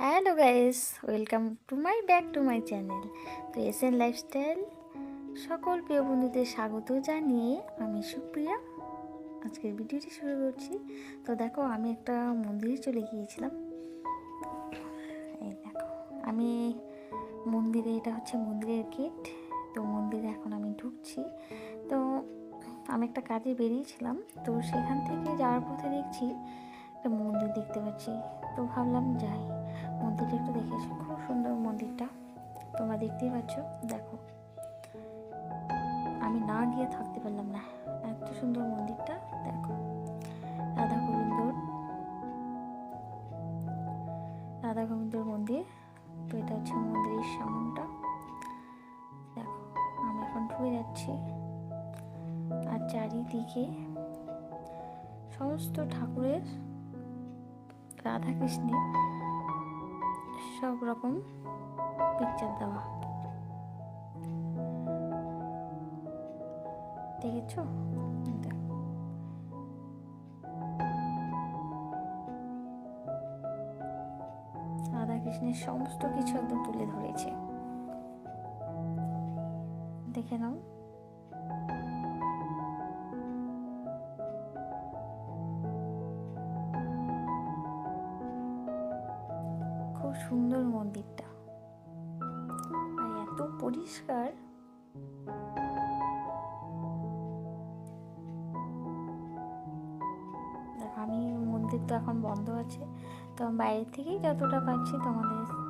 Hello guys, welcome to my, back to my channel. তো S N lifestyle, সকল প্রিয় বন্ধুদের স্বাগত জানিয়ে আমি সুপ্রিয়া। আজকের ভিডিওটি শুরু করছি। তো দেখো, আমি একটা মন্দিরে চলে গিয়েছিলাম। এই দেখো, আমি মন্দিরে, এটা হচ্ছে মন্দিরের গেট। তো মন্দিরে এখন আমি ঢুকছি। তো আমি একটা কাজে বেরিয়েছিলাম। তো সেখান থেকে যাওয়ার পথে দেখছি একটা মন্দির দেখতে পাচ্ছি। তো ভাবলাম যাই। মন্দিরটা একটু দেখে আসি। খুব সুন্দর মন্দিরটা। তোমরা দেখতেই পাচ্ছ। দেখো। আমি না গিয়ে থাকতে পারলাম না। এত সুন্দর মন্দিরটা। দেখো। রাধা গোবিন্দর রাধা গোবিন্দর মন্দির। তো এটা হচ্ছে মন্দিরের সামনটা। দেখো। আমি এখন ঢুকে যাচ্ছি। আর চারিদিকে সমস্ত ঠাকুরের রাধা কৃষ্ণের সব রকম পিকচার দেওয়া। দেখেছ? দেখো। রাধা কৃষ্ণের সমস্ত কিছু একদম তুলে ধরেছে। দেখে নাও। সুন্দর মন্দিরটা। আর এত পরিষ্কার। আমি মন্দির তো এখন বন্ধ আছে, তো বাইরে থেকেই যতটা পাচ্ছি তোমাদের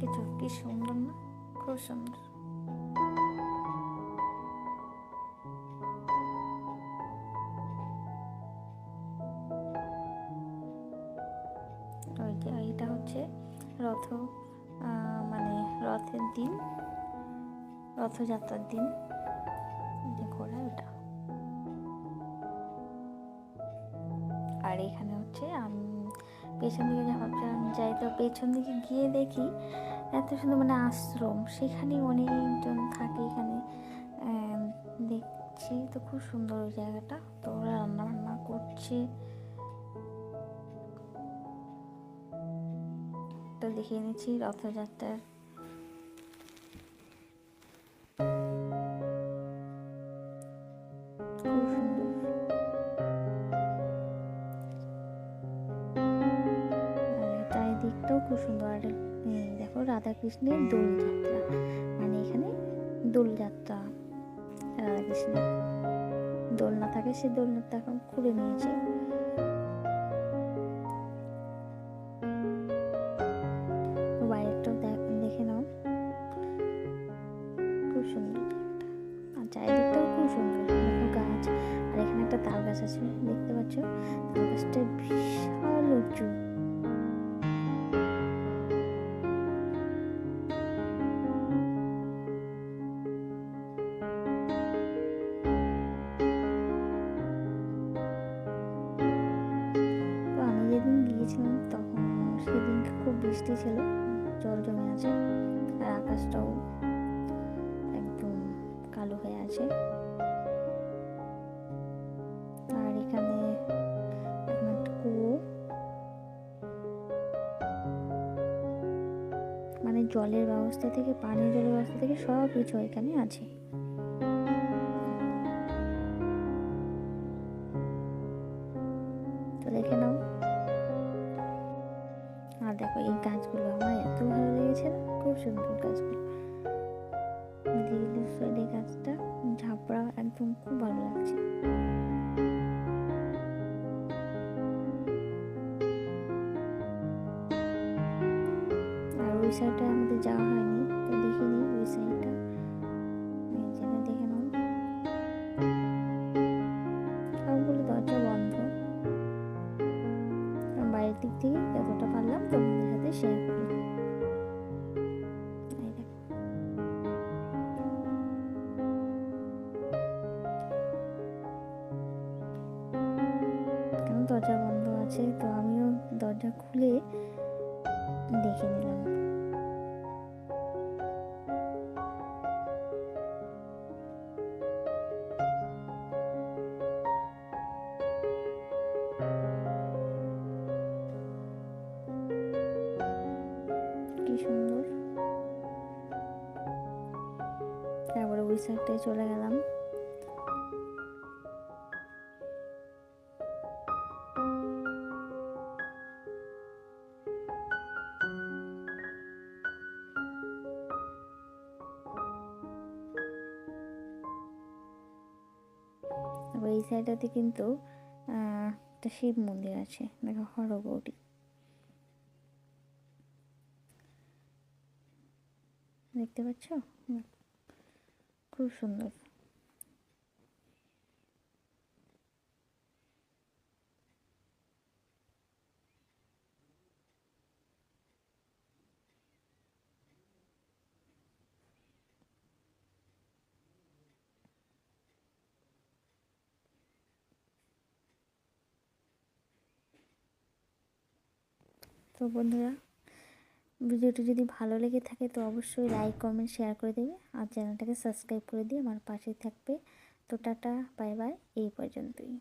দেখেছ কি সুন্দর না? খুব সুন্দর। এইটা হচ্ছে রথ মানে রথের দিন, রথযাত্রার দিন। ঘোড়া, ওটা। আর এখানে হচ্ছে আমি পেছন দিকে যাই তো পেছন দিকে গিয়ে দেখি এত সুন্দর মানে আশ্রম। সেখানে অনেকজন থাকে এখানে। দেখছি তো খুব সুন্দর ওই জায়গাটা। তো ওরা রান্না বান্না করছে। তো দেখে নিচ্ছি রথযাত্রার খুব সুন্দর আর দেখো রাধাকৃষ্ণের দোলযাত্রা মানে এখানে দোলযাত্রা রাধাকৃষ্ণের। দোলনা থাকে সেই দোলনাটা এখন খুলে নিয়েছে। বাইরেটাও দেখ- নাও। খুব সুন্দর আর চারিদিকটাও খুব সুন্দর গাছ। আর এখানে একটা তাল গাছ আছে, দেখতে গিয়েছিলাম তখন সেদিন খুব বৃষ্টি ছিল, জল জমে আছে আর আকাশটাও একদম কালো হয়ে আছে। আর এখানে কুয়ো। মানে জলের ব্যবস্থা থেকে পানীয় জলের ব্যবস্থা থেকে সব কিছু এখানে আছে। দেখো এই গাছগুলো আমার এত ভালো লেগেছে না, খুব সুন্দর গাছগুলো। দিল্লির সাইডে গাছটা ঝাপড়া একদম খুব ভালো লাগছে। কারণ দরজা বন্ধ আছে? তো আমিও দরজা খুলে দেখে নিলাম। ওই চলে গেলাম এই সাইডটাতে কিন্তু একটা শিব মন্দির আছে দেখো হরগৌরী দেখতে পাচ্ছ। খুব সুন্দর। তো বন্ধুরা ভিডিওটি যদি ভালো লেগে থাকে তো অবশ্যই লাইক কমেন্ট শেয়ার করে দেবে। আর চ্যানেলটাকে সাবস্ক্রাইব করে দিয়ে আমার পাশে থাকবে। তো টাটা বাই বাই এই পর্যন্তই।